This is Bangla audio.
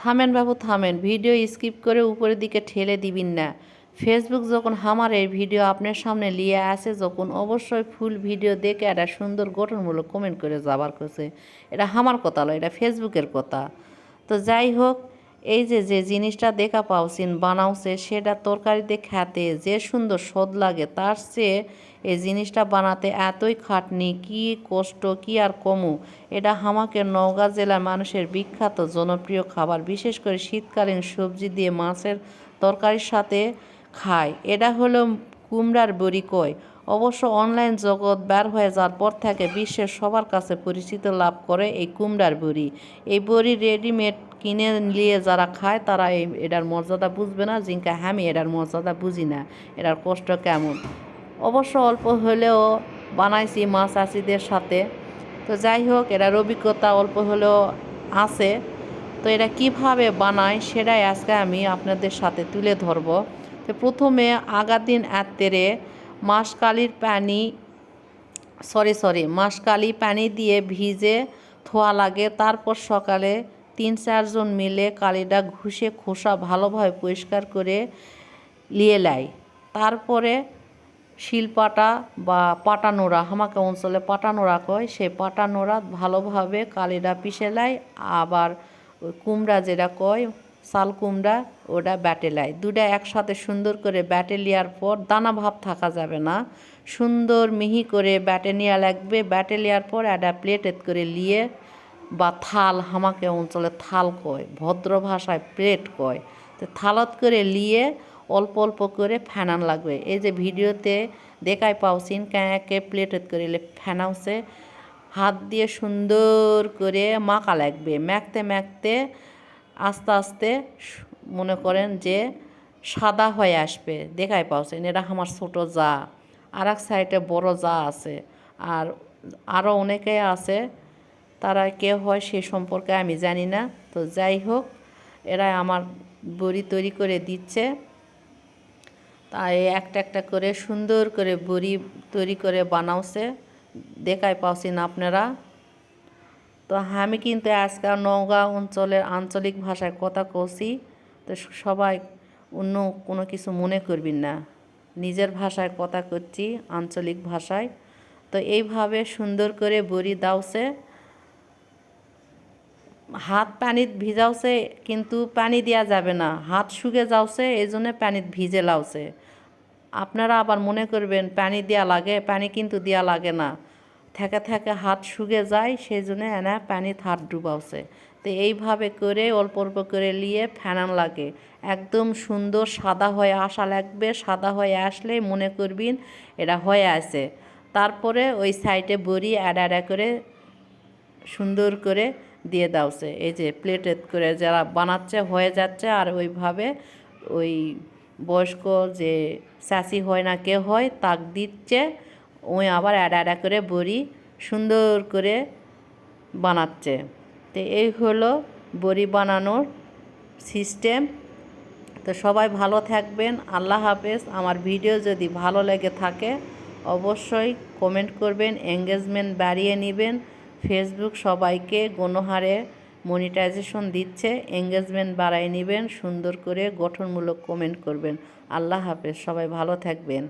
থামেন বাবু, থামেন। ভিডিও স্কিপ করে উপরের দিকে ঠেলে দিবেন না। ফেসবুক যখন আমার এই ভিডিও আপনার সামনে লিয়ে আসে, যখন অবশ্যই ফুল ভিডিও দেখে একটা সুন্দর গঠনমূলক কমেন্ট করে যাবার করছে এটা হামার কথা নয় এটা ফেসবুকের কথা। তো যাই হোক এই যে যে জিনিসটা দেখা পাওছিন বানাওছে সেটা তরকারিতে খেতে যে সুন্দর স্বাদ লাগে, তার চেয়ে এই জিনিসটা বানাতে এতই খাটনি, কি কষ্ট, কি আর কমু। এটা আমাকে নওগাঁ জেলার মানুষের বিখ্যাত জনপ্রিয় খাবার, বিশেষ করে শীতকালীন সবজি দিয়ে মাছের তরকারির সাথে খায়। এটা হলো কুমড়ার বড়ি কয়? অবশ্য অনলাইন জগৎ বার হয়ে যাওয়ার পর থেকে বিশ্বের সবার কাছে পরিচিত লাভ করে এই কুমড়ার বড়ি। এই বড়ি রেডিমেড কিনে নিয়ে যারা খায়, তারা এই এটার মর্যাদা বুঝবে না। জিঙ্কা আমি এটার মর্যাদা বুঝি না। এটার কষ্ট কেমন? অবশ্য অল্প হলেও বানাইছি মাছ চাষিদের সাথে। তো যাই হোক, এটার অভিজ্ঞতা অল্প হলেও আছে। তো এটা কীভাবে বানায়, সেটাই আজকে আমি আপনাদের সাথে তুলে ধরবো। প্রথমে আগার দিন এত্তেরে মাসকালির পানি, সরি সরি, মাসকালি পানি দিয়ে ভিজে থোয়া লাগে। তারপর সকালে তিন চারজন মিলে কালিটা ঘুষে খোসা ভালোভাবে পরিষ্কার করে নিয়ে লাই। তারপরে শিলপাটা বা পাটানোড়া আমাকে অঞ্চলে পাটানোড়া কয়, সেই পাটানোড়া ভালোভাবে কালিটা পিষে লাই। আবার কুমড়া যেটা কয় শাল কুমড়া ওটা ব্যাটে লাই দুটা একসাথে সুন্দর করে ব্যাটে লিয়ার পর দানা ভাব থাকা যাবে না। সুন্দর মিহি করে ব্যাটে নেওয়া লাগবে। ব্যাটে লিয়ার পর একটা প্লেটেত করে লিয়ে বা থাল, হামাকে অঞ্চলে থাল কয়, ভদ্র ভাষায় প্লেট কয়। তো থালত করে লিয়ে অল্প অল্প করে ফ্যানান লাগবে। এই যে ভিডিওতে দেখাই পাওছিন ক্যাঁকে প্লেটেত করে ফেনাওছে হাত দিয়ে সুন্দর করে মাখা লাগবে। মাখতে মাখতে আস্তে আস্তে মনে করেন যে সাদা হয়ে আসবে। দেখাই পাওছেন, এটা আমার ছোটো যা। আর এক সাইডে বড় যা আছে। আর আরও অনেকে আছে, তারা কে হয় সে সম্পর্কে আমি জানি না। তো যাই হোক, এরা আমার বড়ি তৈরি করে দিচ্ছে। তাই একটা একটা করে সুন্দর করে বড়ি তৈরি করে বানাওছে। দেখাই পাওছি না আপনারা। তো আমি কিন্তু আজকাল নওগাঁ অঞ্চলের আঞ্চলিক ভাষায় কথা কছি তো সবাই অন্য কোনো কিছু মনে করবেন না। নিজের ভাষায় কথা করছি আঞ্চলিক ভাষায়। তো এইভাবে সুন্দর করে বড়ি দাওছে। হাত পানিত ভিজাওছে, কিন্তু পানি দেওয়া যাবে না। হাত শুকে যাওছে এই জন্য পানিত ভিজে লাউছে আপনারা আবার মনে করবেন, পানি দেওয়া লাগে, পানি কিন্তু দেওয়া লাগে না। থেকে থেকে হাত শুকে যায় সেই জন্য এনা পানি হাত ডুবাওছে তো এইভাবে করে অল্প অল্প করে নিয়ে ফেনান লাগে। একদম সুন্দর সাদা হয়ে আসা লাগবে, সাদা হয়ে আসলে মনে করবিন এটা হয়ে আছে। তারপরে ওই সাইডে বড়ি অ্যাডা অ্যাডা করে সুন্দর করে দিয়ে দাওছে এই যে প্লেটেড করে যারা বানাচ্ছে, হয়ে যাচ্ছে আর ওইভাবে ওই বয়স্ক যে চাষি হয় না কে হয়, তাক দিচ্ছে ওই আবার অ্যাডা অ্যাডা করে বড়ি সুন্দর করে বানাচ্ছে। তো এই হলো বড়ি বানানোর সিস্টেম। তো সবাই ভালো থাকবেন, আল্লাহ হাফেজ। আমার ভিডিও যদি ভালো লেগে থাকে, অবশ্যই কমেন্ট করবেন, এঙ্গেজমেন্ট বাড়িয়ে নেবেন। ফেসবুক সবাইকে গণহারে মনিটাইজেশন দিচ্ছে, এঙ্গেজমেন্ট বাড়াই নেবেন, সুন্দর করে গঠনমূলক কমেন্ট করবেন। আল্লাহ হাফেজ, সবাই ভালো থাকবেন।